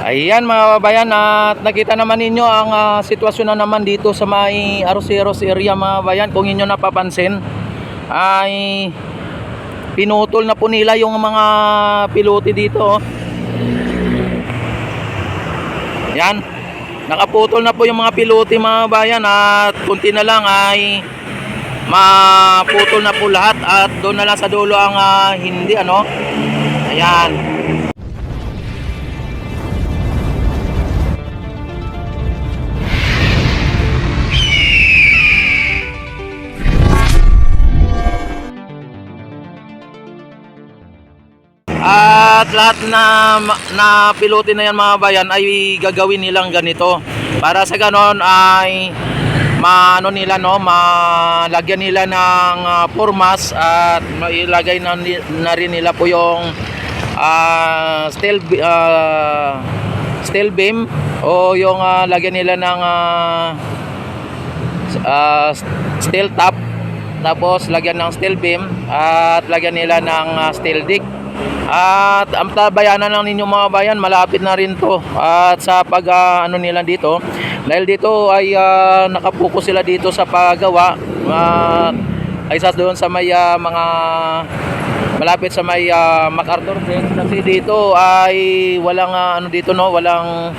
Ayan mga kabayan at nakita naman ninyo ang ah, sitwasyon na naman dito sa may Aroseros area mga kabayan. Kung inyo napapansin ay pinutol na po nila yung mga pilote dito. oh. Yan. Nakaputol na po yung mga pilote mga kabayan at kunti na lang ay maputol na po lahat at doon na lang sa dulo ang ah, hindi ano. Ayan. At lahat na na pilote na yan mga bayan ay gagawin nilang ganito. Para sa ganon ay maano nila no, malagyan nila ng ah, formas at mailagay na, na rin nila po yung ah, steel ah, steel beam o yung ah, lagyan nila ng s- ah, steel top tapos lagyan ng steel beam at lagyan nila ng ah, steel dick at ang tabayanan lang ninyo mga bayan malapit na rin to. At sa pag ah, ano nila dito dahil dito ay ah, nakapokus sila dito sa paggawa. At ay sa doon sa may ah, mga malapit sa may ah, MacArthur din kasi dito ay walang ah, ano dito no walang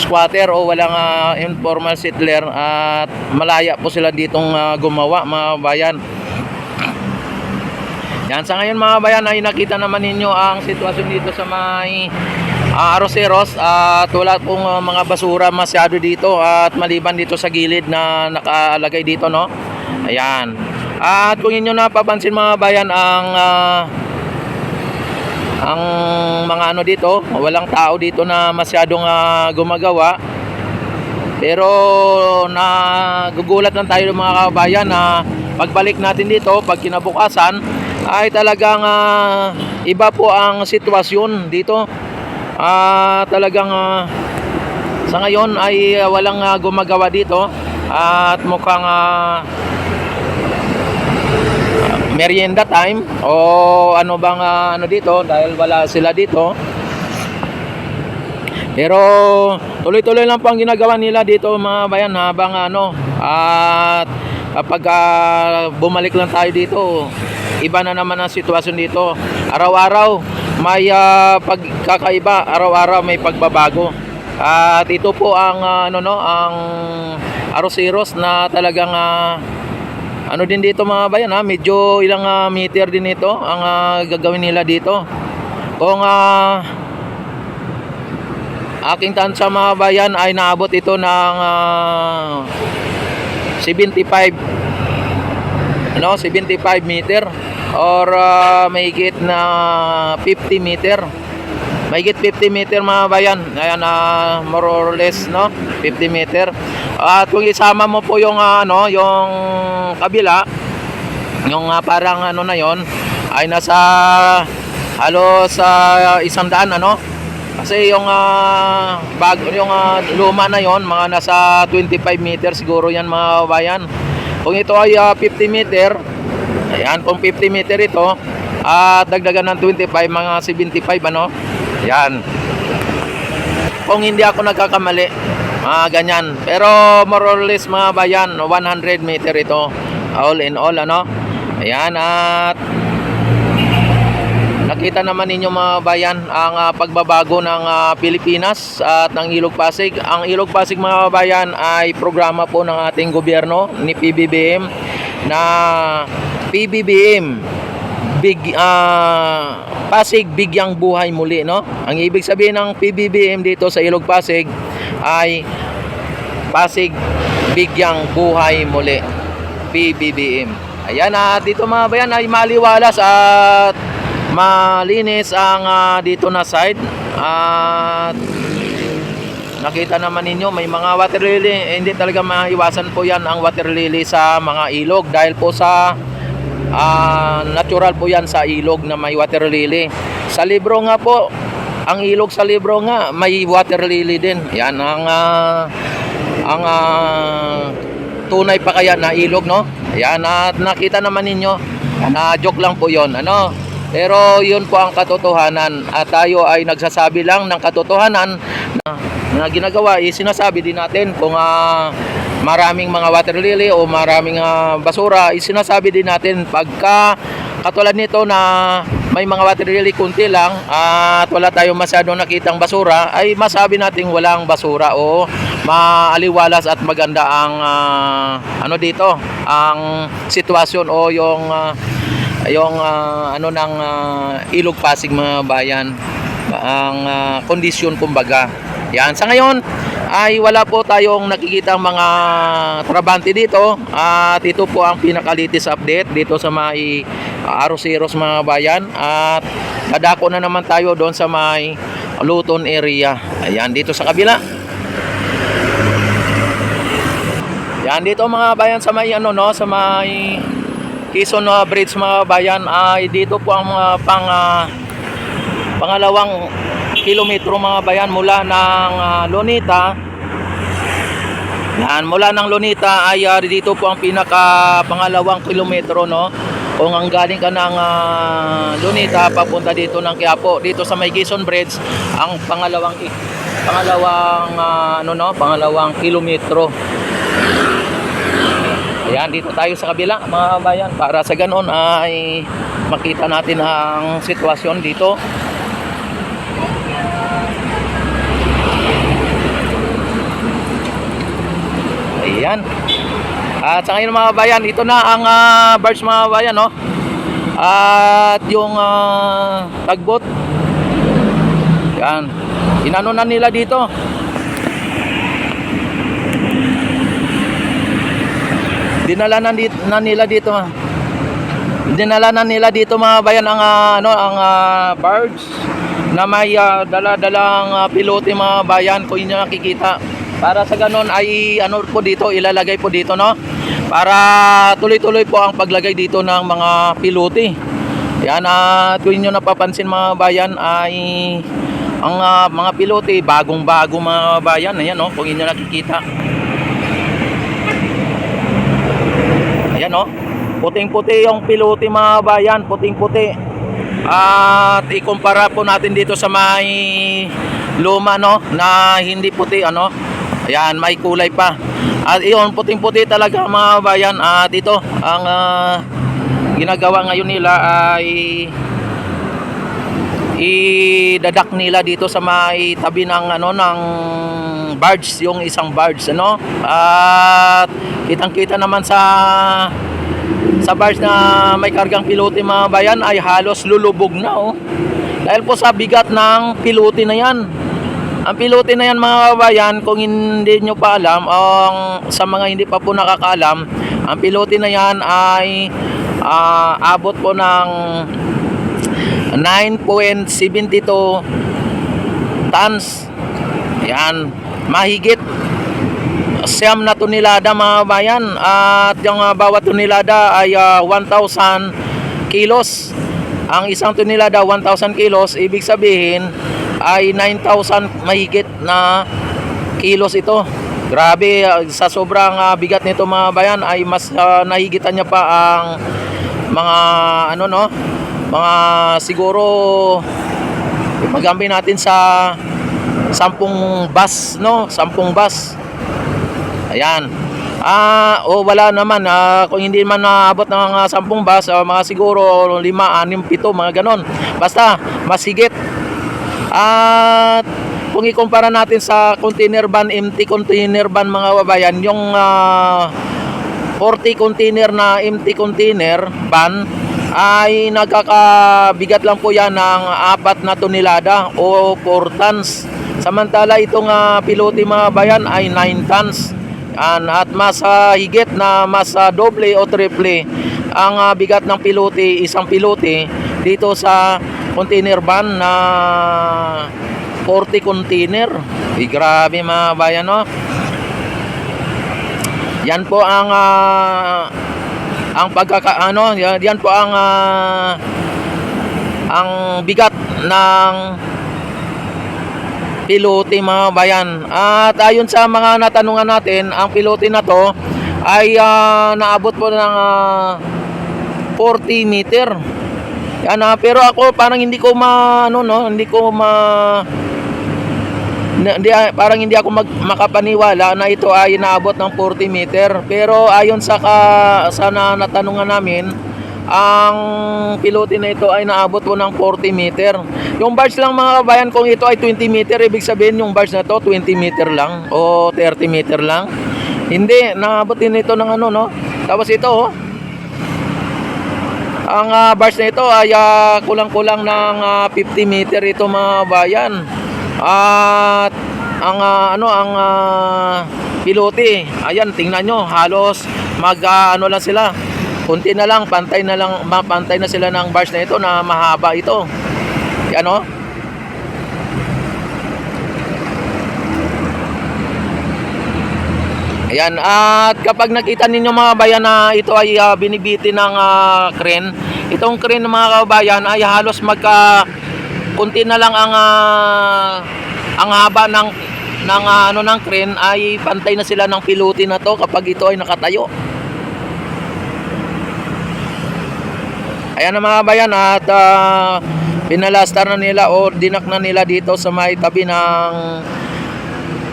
squatter o walang ah, informal settler. At malaya po sila ditong ah, gumawa mga bayan yan, sa ngayon mga bayan ay nakita naman ninyo ang sitwasyon dito sa may ah, Aroseros at wala pong ah, mga basura masyado dito at maliban dito sa gilid na nakalagay dito no. Ayan. At kung inyo napapansin mga bayan ang ah, ang mga ano dito, walang tao dito na masyadong ah, gumagawa. Pero nagugulat lang tayo mga kabayan na pagbalik natin dito, pag kinabukasan, ay talagang ah, iba po ang sitwasyon dito. Ah, talagang ah, sa ngayon ay walang ah, gumagawa dito at mukhang ah, merienda time o ano bang ah, ano dito dahil wala sila dito. Pero tuloy-tuloy lang po ang ginagawa nila dito mga bayan habang ano at kapag ah, bumalik lang tayo dito iba na naman ang sitwasyon dito. Araw-araw may ah, pagkakaiba, araw-araw may pagbabago. At ito po ang ah, ano no, ang Aroseros na talagang ah, ano din dito mga bayan ha, medyo ilang ah, meter din ito ang ah, gagawin nila dito. Kung ah, aking tansya mga bayan ay naabot ito ng ah, 75 ano 75 meter or uh, mahigit na 50 meter. Mahigit 50 meter mga bayan. Ayan na more or less no? 50 meter. At kung isama mo po yung ah, ano yung kabila yung ah, parang ano na yon ay nasa halos sa isang daan ano? Kasi yung ah, bag yung ah, luma na yon mga nasa 25 meter siguro yan mga bayan. Kung ito ay ah, 50 meter ayan kung 50 meter ito at dagdagan ng 25 mga 75 ano? Yan kung hindi ako nagkakamali mga ganyan. Pero more or less mga bayan 100 meter ito. All in all ano? Ayan at Nakita naman ninyo mga bayan ang ah, pagbabago ng ah, Pilipinas at ng Ilog Pasig. Ang Ilog Pasig mga bayan ay programa po ng ating gobyerno ni PBBM na PBBM Big ah, Pasig Bigyang Buhay Muli no. Ang ibig sabihin ng PBBM dito sa Ilog Pasig ay Pasig Bigyang Buhay Muli. PBBM. Ayan na dito mga bayan ay maliwalas at malinis ang ah, dito na side at nakita naman ninyo may mga water lily eh, hindi talaga maiwasan po yan ang water lily sa mga ilog dahil po sa ah, natural po yan sa ilog na may water lily. Sa libro nga po ang ilog sa libro nga may water lily din. Yan ang ah, ang ah, tunay pa kaya na ilog no? Yan at nakita naman ninyo na joke lang po yon ano? Pero yun po ang katotohanan at tayo ay nagsasabi lang ng katotohanan na, na ginagawa, eh, sinasabi din natin kung ah, maraming mga water lily o maraming ah, basura, eh, sinasabi din natin pagka katulad nito na may mga water lily kunti lang at wala tayong masyadong nakitang basura ay masabi nating walang basura o maaliwalas at maganda ang ah, ano dito ang sitwasyon o yung ah, yung ah, ano ng ah, Ilog Pasig mga bayan. Ang ah, kondisyon kumbaga. Yan sa ngayon ay wala po tayong nakikita mga trabante dito. At ito po ang pinakalitis update dito sa may uh, mga bayan. At dadako na naman tayo doon sa may Luton area. Ayan dito sa kabila. Yan dito mga bayan sa may ano no sa may Quezon uh, Bridge mga bayan. Ay dito po ang mga pang ah, pangalawang kilometro mga bayan mula ng ah, Lunita yan mula ng Lunita ay ah, dito po ang pinaka pangalawang kilometro no? Kung ang galing ka ng ah, Lunita papunta dito ng Quiapo dito sa may Bridge ang pangalawang pangalawang ah, ano no? Pangalawang kilometro. Ayan, dito tayo sa kabila mga bayan. Para sa ganon ay makita natin ang sitwasyon dito. Ayan. At sa ngayon mga bayan, ito na ang uh, barge mga bayan, no? At yung ah, tagbot. Yan. Inano na nila dito. dinala na, dito, na nila dito ah. dinala na nila dito mga bayan ang ah, ano ang ah, barge na may ah, dala-dalang ah, pilote mga bayan kung inyo nakikita para sa ganon ay ano po dito ilalagay po dito no? Para tuloy-tuloy po ang paglagay dito ng mga pilote. Yan at kung inyo napapansin mga bayan ay ang ah, mga pilote bagong-bago mga bayan. Ayan no? Kung inyo nakikita. Ayan oh. Puting-puti yung pilote mga bayan, puting-puti. At ikumpara po natin dito sa may luma no? Na hindi puti ano. Ayan, may kulay pa. At iyon, puting-puti talaga mga bayan. At ito ang ah, ginagawa ngayon nila ay idadak nila dito sa may tabi ng ano ng barge yung isang barge ano at kitang-kita naman sa sa barge na may kargang pilote mga bayan ay halos lulubog na oh dahil po sa bigat ng pilote na yan ang pilote na yan mga bayan kung hindi nyo pa alam ang sa mga hindi pa po nakakaalam ang pilote na yan ay ah, abot po ng 9.72 tons. Yan, mahigit siyam na tonelada mga bayan at yung ah, bawat tonelada ay ah, 1,000 kilos. Ang isang tonelada 1,000 kilos, ibig sabihin ay 9,000 mahigit na kilos ito. Grabe, ah, sa sobrang ah, bigat nito mga bayan ay mas ah, nahigitan niya pa ang mga ano no, mga siguro ipagampi natin sa sampung bus no? Sampung bus. Ayan. Ah o wala naman. Ah, kung hindi man naabot ng mga sampung bus ah, mga siguro lima, anim, pito mga ganon. Basta mas higit at kung ikumpara natin sa container van empty container van mga babayan yung ah, 40 container na empty container van ay nagkakabigat lang po yan ng apat na tonelada o 4 tons. Samantala itong uh, pilote mga bayan ay 9 tons. Yan, at mas ah, higit na mas ah, doble o triple ang ah, bigat ng pilote, isang pilote dito sa container van na 40 container. Ay, grabe mga bayan no. Yan po ang ah, ang pagkaka ano, yan, yan po ang ah, ang bigat ng pilote mga bayan. At ayon sa mga natanungan natin, ang pilote na to ay ah, naabot po ng ah, 40 meter. Yan ah, pero ako parang hindi ko ma ano no, hindi ko ma na- hindi, ah, parang hindi ako mag, makapaniwala na ito ay inaabot ng 40 meter. Pero ayon sa ka, sa na, natanungan namin, ang pilote na ito ay naabot po ng 40 meter. Yung bars lang mga kabayan, kung ito ay 20 meter, ibig sabihin yung bars na to 20 meter lang o 30 meter lang. Hindi, naabot din ito ng ano no. Tapos ito oh, ang ah, bars na ito ay ah, kulang-kulang ng ah, 50 meter ito mga bayan. At ang ah, ano ang ah, pilote, ayan tingnan nyo, halos mag ah, ano lang sila. Kunti na lang, pantay na lang, mapantay na sila ng bars na ito na mahaba ito. Yan Ayan, at kapag nakita ninyo mga bayan na ito ay ah, binibiti ng ah, crane, itong crane mga kabayan ay halos magka kunti na lang ang ah, ang haba ng ng ah, ano ng crane ay pantay na sila ng pilote na to kapag ito ay nakatayo. Ayan na mga bayan at ah, pinalastar na nila o dinak na nila dito sa may tabi ng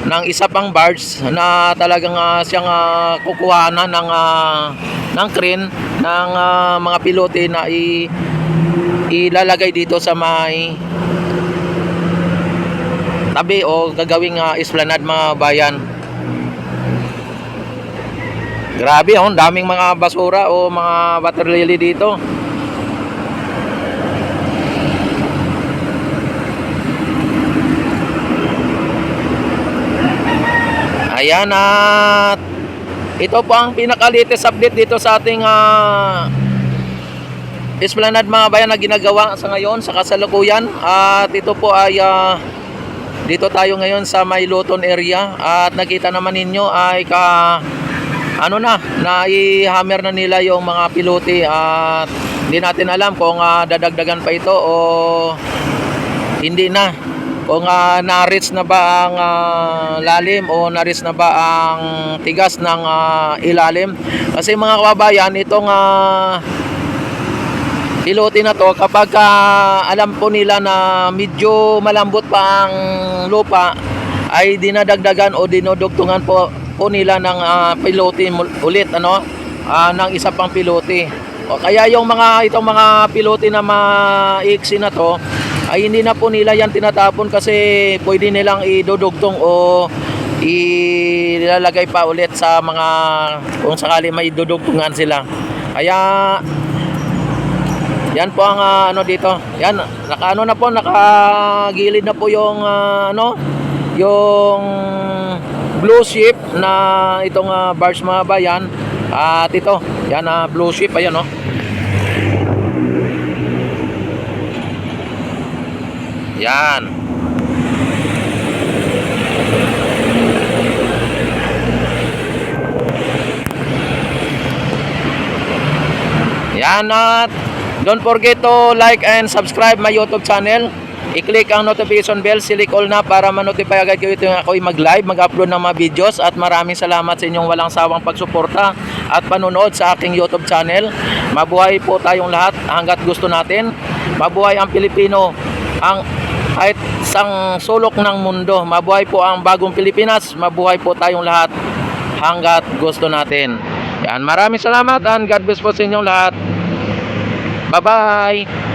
ng isa pang barge na talagang ah, siyang uh, kukuhanan ng ah, ng crane ng ah, mga pilote na i, ilalagay dito sa may tabi o gagawing uh, esplanade mga bayan. Grabe, oh, daming mga basura o mga water lily dito. Ayan at ito po ang pinaka-latest update dito sa ating ah, Esplanade mga bayan na ginagawa sa ngayon sa kasalukuyan. At ito po ay ah, dito tayo ngayon sa may Luton area. At nakita naman ninyo ay ka ano na nai-hammer na nila yung mga pilote. At hindi natin alam kung ah, dadagdagan pa ito o hindi na kung uh, na-reach na ba ang ah, lalim o na-reach na ba ang tigas ng ah, ilalim? Kasi mga kababayan itong uh, pilote na to kapag ah, alam po nila na medyo malambot pa ang lupa ay dinadagdagan o dinodugtungan po po nila ng ah, pilote ulit ano? Ah, ng isa pang pilote. O kaya yung mga itong mga pilote na maiksi na to ay hindi na po nila yan tinatapon kasi pwede nilang idudugtong o ilalagay pa ulit sa mga kung sakali may dudugtungan sila kaya yan po ang ah, ano dito. Yan, nakaano na po, nakagilid na po yung ah, ano, yung blue ship na itong uh, barge mga bayan. At ito, yan na blue ship ayan oh. Yan. Yan at don't forget to like and subscribe my YouTube channel. I-click ang notification bell, silik all na para ma-notify agad kayo tuwing ako'y mag-live, mag-upload ng mga videos at maraming salamat sa inyong walang sawang pagsuporta at panonood sa aking YouTube channel. Mabuhay po tayong lahat hanggat gusto natin. Mabuhay ang Pilipino, ang kahit isang sulok ng mundo. Mabuhay po ang bagong Pilipinas. Mabuhay po tayong lahat hanggat gusto natin. Yan, maraming salamat and God bless po sa inyong lahat. Bye-bye!